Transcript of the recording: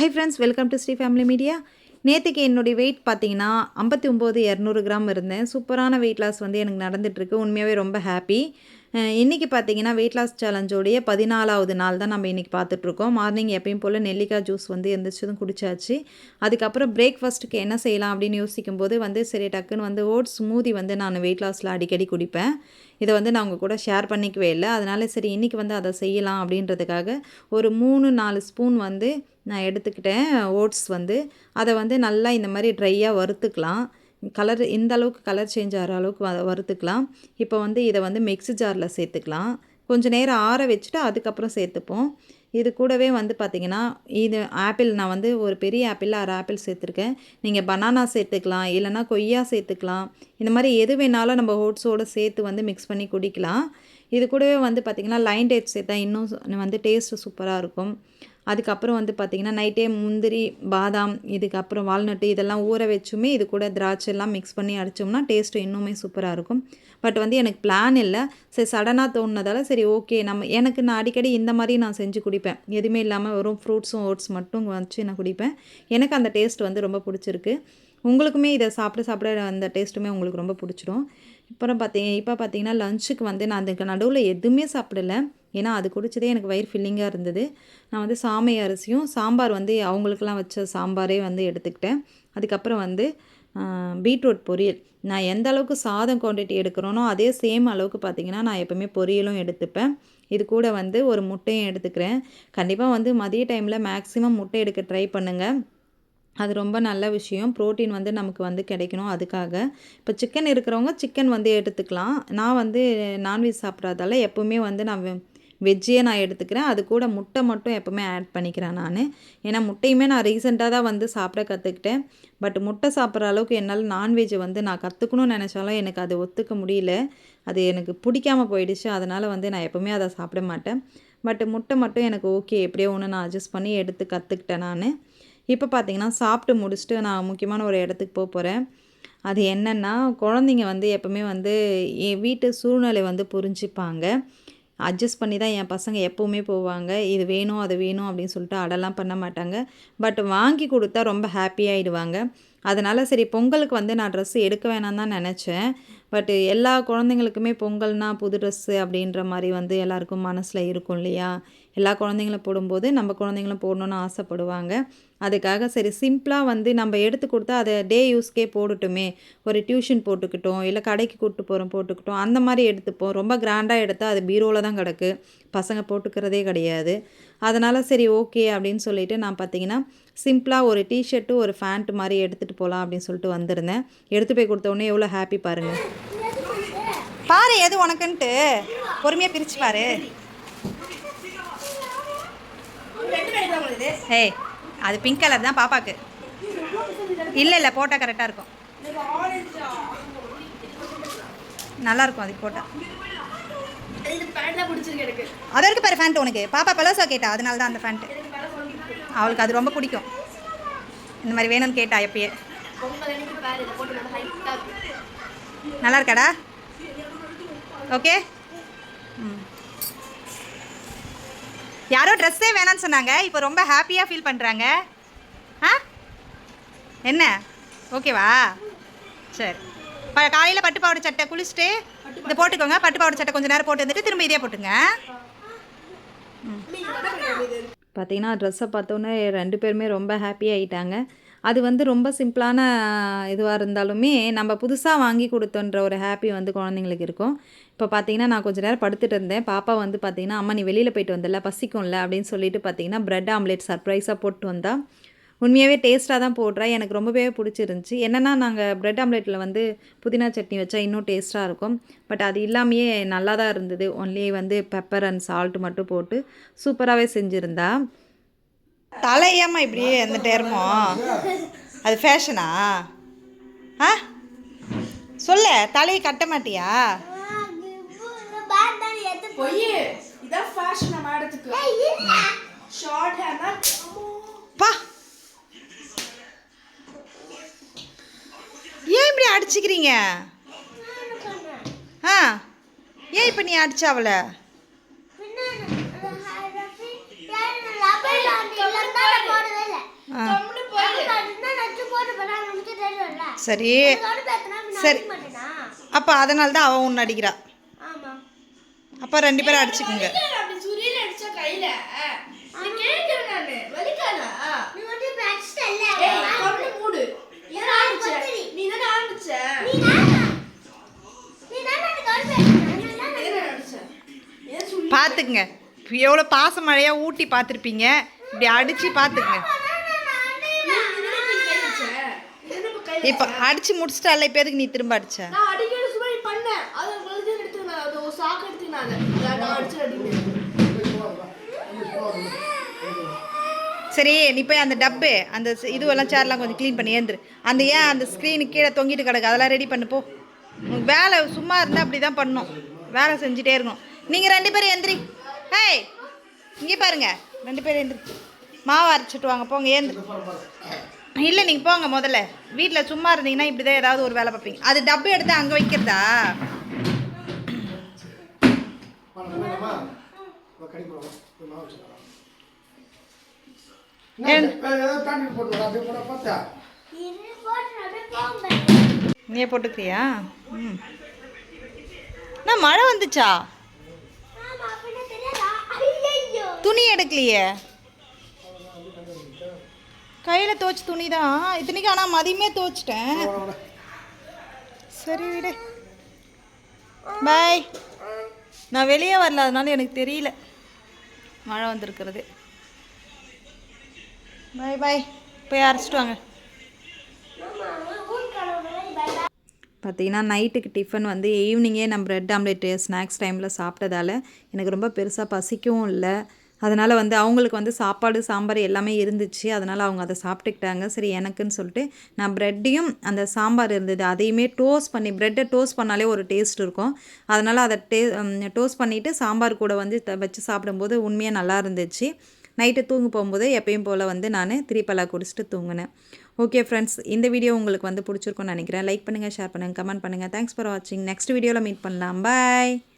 Hi friends welcome to Sri family media நேற்றுக்கு என்னுடைய wait பார்த்தீங்கன்னா ஐம்பத்தி ஒம்பது இரநூறு கிராம் இருந்தேன். சூப்பரான வெயிட் லாஸ் வந்து எனக்கு நடந்துகிட்ருக்கு உண்மையாகவே ரொம்ப ஹாப்பி இன்றைக்கி பார்த்தீங்கன்னா வெயிட் லாஸ் சேலஞ்சோடைய பதினாலாவது நாள் தான் நம்ம இன்றைக்கி பார்த்துட்ருக்கோம். மார்னிங் எப்பயும் போல் நெல்லிக்காய் ஜூஸ் வந்து எந்திரிச்சதும் குடிச்சாச்சு. அதுக்கப்புறம் பிரேக்ஃபாஸ்ட்டுக்கு என்ன செய்யலாம் அப்படின்னு யோசிக்கும் போது வந்து சரி டக்குன்னு வந்து ஓட்ஸ் ஸ்மூதி வந்து நான் வெயிட் லாஸில் அடிக்கடி குடிப்பேன். இதை வந்து நான் உங்கள் கூட ஷேர் பண்ணிக்கவே இல்லை. அதனால் சரி இன்றைக்கி வந்து அதை செய்யலாம் அப்படின்றதுக்காக ஒரு மூணு நாலு ஸ்பூன் வந்து நான் எடுத்துக்கிட்டேன் ஓட்ஸ் வந்து. அதை வந்து நல்லா இந்த மாதிரி ட்ரையாக வறுத்துக்கலாம். கலர் இந்த அளவுக்கு கலர் சேஞ்ச் ஆகிற அளவுக்கு வ வறுத்துக்கலாம். இப்போ வந்து இதை வந்து மிக்ஸி ஜாரில் சேர்த்துக்கலாம். கொஞ்சம் நேரம் ஆற வச்சுட்டு அதுக்கப்புறம் சேர்த்துப்போம். இது கூடவே வந்து பார்த்திங்கன்னா இது ஆப்பிள் நான் வந்து ஒரு பெரிய ஆப்பிள் அரை ஆப்பிள் சேர்த்துருக்கேன். நீங்கள் பனானா சேர்த்துக்கலாம் இல்லைனா கொய்யா சேர்த்துக்கலாம். இந்த மாதிரி எது வேணாலும் நம்ம ஓட்ஸோடு சேர்த்து வந்து மிக்ஸ் பண்ணி குடிக்கலாம். இது கூடவே வந்து பார்த்திங்கன்னா லைன் டேட் சேர்த்தா இன்னும் வந்து டேஸ்ட்டு சூப்பராக இருக்கும். அதுக்கப்புறம் வந்து பார்த்திங்கன்னா நைட்டே முந்திரி பாதாம் இதுக்கப்புறம் வால்நட்டு இதெல்லாம் ஊற வச்சுமே இது கூட திராட்சை எல்லாம் மிக்ஸ் பண்ணி அடித்தோம்னா டேஸ்ட்டு இன்னுமே சூப்பராக இருக்கும். பட் வந்து எனக்கு பிளான் இல்லை. சரி சடனாக தோணுனதால் சரி ஓகே நம்ம எனக்கு நான் அடிக்கடி இந்த மாதிரி நான் செஞ்சு குடிப்பேன். எதுவுமே இல்லாமல் வெறும் ஃப்ரூட்ஸும் ஓட்ஸ் மட்டும் வச்சு நான் குடிப்பேன். எனக்கு அந்த டேஸ்ட் வந்து ரொம்ப பிடிச்சிருக்கு. உங்களுக்குமே இதை சாப்பிட சாப்பிட அந்த டேஸ்ட்டுமே உங்களுக்கு ரொம்ப பிடிச்சிரும். அப்புறம் பார்த்தீங்க இப்போ பார்த்தீங்கன்னா லஞ்சுக்கு வந்து நான் அதுக்கு நடுவில் எதுவுமே சாப்பிடல. ஏன்னா அது குடிச்சதே எனக்கு வயிறு ஃபில்லிங்காக இருந்தது. நான் வந்து சாமை அரிசியும் சாம்பார் வந்து அவங்களுக்கெல்லாம் வச்ச சாம்பாரே வந்து எடுத்துக்கிட்டேன். அதுக்கப்புறம் வந்து பீட்ரூட் பொரியல். நான் எந்த அளவுக்கு சாதம் குவான்டிட்டி எடுக்கிறோனோ அதே சேம் அளவுக்கு பார்த்திங்கன்னா நான் எப்போவுமே பொரியலும் எடுத்துப்பேன். இது கூட வந்து ஒரு முட்டையும் எடுத்துக்கிறேன். கண்டிப்பாக வந்து மதிய டைமில் மேக்ஸிமம் முட்டை எடுக்க ட்ரை பண்ணுங்கள் அது ரொம்ப நல்ல விஷயம். ப்ரோட்டீன் வந்து நமக்கு வந்து கிடைக்கணும் அதுக்காக. இப்போ சிக்கன் இருக்கிறவங்க சிக்கன் வந்து எடுத்துக்கலாம். நான் வந்து நான்வெஜ் சாப்பிட்றதால எப்போவுமே வந்து நான் வெஜ்ஜே நான் எடுத்துக்கிறேன். அது கூட முட்டை மட்டும் எப்போவுமே ஆட் பண்ணிக்கிறேன் நான். ஏன்னா முட்டையுமே நான் ரீசெண்டாக தான் வந்து சாப்பிட கற்றுக்கிட்டேன் பட் முட்டை சாப்பிட்ற அளவுக்கு என்னால் நான்வெஜ்ஜை வந்து நான் கற்றுக்கணும்னு நினச்சாலும் எனக்கு அது ஒத்துக்க முடியல. அது எனக்கு பிடிக்காமல் போயிடுச்சு. அதனால் வந்து நான் எப்போவுமே அதை சாப்பிட மாட்டேன். பட் முட்டை மட்டும் எனக்கு ஓகே எப்படியோ ஒன்று நான் அட்ஜஸ்ட் பண்ணி எடுத்து கற்றுக்கிட்டேன் நான். இப்போ பார்த்தீங்கன்னா சாப்பிட்டு முடிச்சுட்டு நான் முக்கியமான ஒரு இடத்துக்கு போக போகிறேன் அது என்னென்னா குழந்தைங்க வந்து எப்போவுமே வந்து என் வீட்டு சூழ்நிலை வந்து புரிஞ்சுப்பாங்க. அட்ஜஸ்ட் பண்ணி தான் என் பசங்க எப்போவுமே போவாங்க. இது வேணும் அது வேணும் அப்படின்னு சொல்லிட்டு அடலாம் பண்ண மாட்டாங்க. பட் வாங்கி கொடுத்தா ரொம்ப ஹாப்பியாகிடுவாங்க அதனால் சரி பொங்கலுக்கு வந்து நான் ட்ரெஸ்ஸு எடுக்க வேணாம் தான் நினச்சேன். பட் எல்லா குழந்தைங்களுக்குமே பொங்கல்னால் புது ட்ரெஸ்ஸு அப்படின்ற மாதிரி வந்து எல்லாருக்கும் மனசில் இருக்கும் இல்லையா? எல்லா குழந்தைங்களும் போடும்போது நம்ம குழந்தைங்களும் போடணுன்னு ஆசைப்படுவாங்க. அதுக்காக சரி சிம்பிளாக வந்து நம்ம எடுத்து கொடுத்தா அதை டே யூஸ்க்கே போடட்டுமே. ஒரு டியூஷன் போட்டுக்கிட்டோம் இல்லை கடைக்கு கூப்பிட்டு போகிறோம் போட்டுக்கிட்டோம் அந்த மாதிரி எடுத்துப்போம். ரொம்ப கிராண்டாக எடுத்தால் அது பீரோவில் தான் கிடக்கு. பசங்க போட்டுக்கிறதே கிடையாது. அதனால் சரி ஓகே அப்படின்னு சொல்லிட்டு நான் பார்த்தீங்கன்னா சிம்பிளாக ஒரு டிஷர்ட்டு ஒரு ஃபேண்ட்டு மாதிரி எடுத்துகிட்டு போகலாம் அப்படின்னு சொல்லிட்டு வந்திருந்தேன். எடுத்து போய் கொடுத்தோடனே எவ்வளோ ஹாப்பி பாருங்கள் பாரு எது உனக்குன்ட்டு? பொறுமையாக பிரித்து பாரு. ஏய் அது பிங்க் கலர் தான் பாப்பாக்கு. இல்லை இல்லை போட்டால் கரெக்டாக இருக்கும். நல்லா இருக்கும் அதுக்கு போட்டால் அது இருக்கு பாரு ஃபேண்ட் உனக்கு. பாப்பா பலோசா கேட்டா அதனால தான் அந்த ஃபேண்ட்டு அவளுக்கு அது ரொம்ப பிடிக்கும். இந்த மாதிரி வேணும்னு கேட்டா எப்பயே. நல்லா இருக்காடா? ஓகே ம். யாரோ ட்ரெஸ்ஸே வேணான்னு சொன்னாங்க. இப்போ ரொம்ப ஹாப்பியாக ஃபீல் பண்ணுறாங்க ஆ? என்ன? ஓகேவா சரி. ப காலையில் பட்டு பாவாடை சட்டை குளிச்சுட்டு இதை போட்டுக்கோங்க. பட்டு பாவாடை சட்டை கொஞ்சம் நேரம் போட்டு வந்துட்டு திரும்ப இதே போட்டுங்க. பார்த்தீங்கன்னா ட்ரெஸ்ஸை பார்த்தோன்னே ரெண்டு பேருமே ரொம்ப ஹாப்பி ஆகிட்டாங்க அது வந்து ரொம்ப சிம்பிளான இதுவாக இருந்தாலுமே நம்ம புதுசாக வாங்கி கொடுத்தோன்ற ஒரு ஹாப்பி வந்து குழந்தைங்களுக்கு இருக்கும். இப்போ பார்த்தீங்கன்னா நான் கொஞ்சம் நேரம் படுத்துட்டு இருந்தேன். பாப்பா வந்து பார்த்தீங்கன்னா அம்மா நீ வெளியில் போயிட்டு வந்தல பசிக்கும்ல? அப்படின்னு சொல்லிட்டு பார்த்தீங்கன்னா ப்ரெட் ஆம்லேட் சர்ப்ரைஸாக போட்டு வந்தா. உண்மையாகவே டேஸ்ட்டாக தான் போடுறேன் எனக்கு ரொம்பவே பிடிச்சிருந்துச்சி. என்னென்னா நாங்கள் ப்ரெட் ஆம்லேட்டில் வந்து புதினா சட்னி வச்சா இன்னும் டேஸ்ட்டாக இருக்கும். பட் அது இல்லாமையே நல்லா தான் இருந்தது. ஒன்லி வந்து பெப்பர் அண்ட் சால்ட் மட்டும் போட்டு சூப்பராகவே செஞ்சுருந்தா. தலையாமா இப்படியே எந்த டேரமோ அது ஃபேஷனா ஆ? சொல்ல தலையை கட்ட மாட்டியா? பொய் இதான் ஃபேஷன் மேடத்துக்கு. ஷார்ட் ஹேர்னா பா. ஏன் இப்படி அடிச்சுக்கிறீங்க? ஆ. ஏன் இப்போ நீ அடிச்ச சரி. சரி. அப்போ அதனால தான் அவன் ஒன்று அடிக்கிறா. அப்போ ரெண்டு பேரும் அடிச்சுக்கோங்க. பார்த்துக்குங்க எவ்வளோ பாசமழையாக ஊட்டி பார்த்துருப்பீங்க. இப்படி அடித்து பார்த்துக்குங்க இப்ப அடித்து முடிச்சிட்டால இப்போ எதுக்கு நீ திரும்ப அடிச்ச? நான் அடிக்கடி சும்மா பண்ணேன் அது வலுது எடுத்துக்கினாங்க அது ஒரு சாக்கு எடுத்துக்கினாங்க நான். அடிச்சு அடிக்கிறேன் சரி நீ போய் அந்த டப்பு அந்த இதுவெல்லாம் சேர்லாம் கொஞ்சம் க்ளீன் பண்ணி ஏந்துரு. அந்த ஏன் அந்த ஸ்க்ரீனு கீழே தொங்கிட்டு கிடக்கு அதெல்லாம் ரெடி பண்ணு போ. வேலை சும்மா இருந்தால் அப்படி தான் பண்ணணும் வேலை செஞ்சுட்டே இருக்கணும். நீங்கள் ரெண்டு பேரும் எந்திரி ஹேய் இங்கே பாருங்க. ரெண்டு பேரும் எந்திரி மாவு அரைச்சிட்டு வாங்க போங்க ஏந்திரி. இல்லை நீங்கள் போங்க முதல்ல. வீட்டில் சும்மா இருந்தீங்கன்னா இப்படி தான் ஏதாவது ஒரு வேலை பார்ப்பீங்க. அது டப்பு எடுத்து அங்கே வைக்கிறதா? நீயே போட்டுக்கிறியா? ம். என்ன மழை வந்துச்சா? துணி எடுக்கலையே? கையில் துவச்ச துணி தான் இத்தனைக்கு ஆனால் மதியமே துவச்சிட்டேன். சரி விடு. பாய் நான் வெளியே வரல அதனால எனக்கு தெரியல. மழை வந்திருக்கிறது. பாய் பாய் போய் அரைச்சிட்டு வாங்க. பார்த்தீங்கன்னா நைட்டுக்கு டிஃபன் வந்து ஈவினிங்கே நான் ப்ரெட் ஆம்லேட்டு ஸ்நாக்ஸ் டைமில் சாப்பிட்டதால எனக்கு ரொம்ப பெருசாக பசிக்கவும் இல்லை. அதனால் வந்து அவங்களுக்கு வந்து சாப்பாடு சாம்பார் எல்லாமே இருந்துச்சு. அதனால் அவங்க அதை சாப்பிட்டுக்கிட்டாங்க. சரி எனக்குன்னு சொல்லிட்டு நான் ப்ரெட்டையும் அந்த சாம்பார் இருந்தது. அதையுமே டோஸ்ட் பண்ணி ப்ரெட்டை டோஸ்ட் பண்ணாலே ஒரு டேஸ்ட் இருக்கும். அதனால் அதை டே டோஸ்ட் பண்ணிவிட்டு சாம்பார் கூட வந்து த- வச்சு சாப்பிடும்போது உண்மையாக நல்லா இருந்துச்சு. நைட்டு தூங்க போகும்போது எப்பயும் போல் வந்து நான் திரிப்பலா குடிச்சிட்டு தூங்கினேன். ஓகே ஃப்ரெண்ட்ஸ் இந்த வீடியோ உங்களுக்கு வந்து பிடிச்சிருக்கும்னு நினைக்கிறேன். லைக் பண்ணுங்கள் ஷேர் பண்ணுங்கள் கமெண்ட் பண்ணுங்கள் தேங்க்ஸ் ஃபார் வாட்சிங் நெக்ஸ்ட் வீடியோவில் மீட் பண்ணலாம். பாய்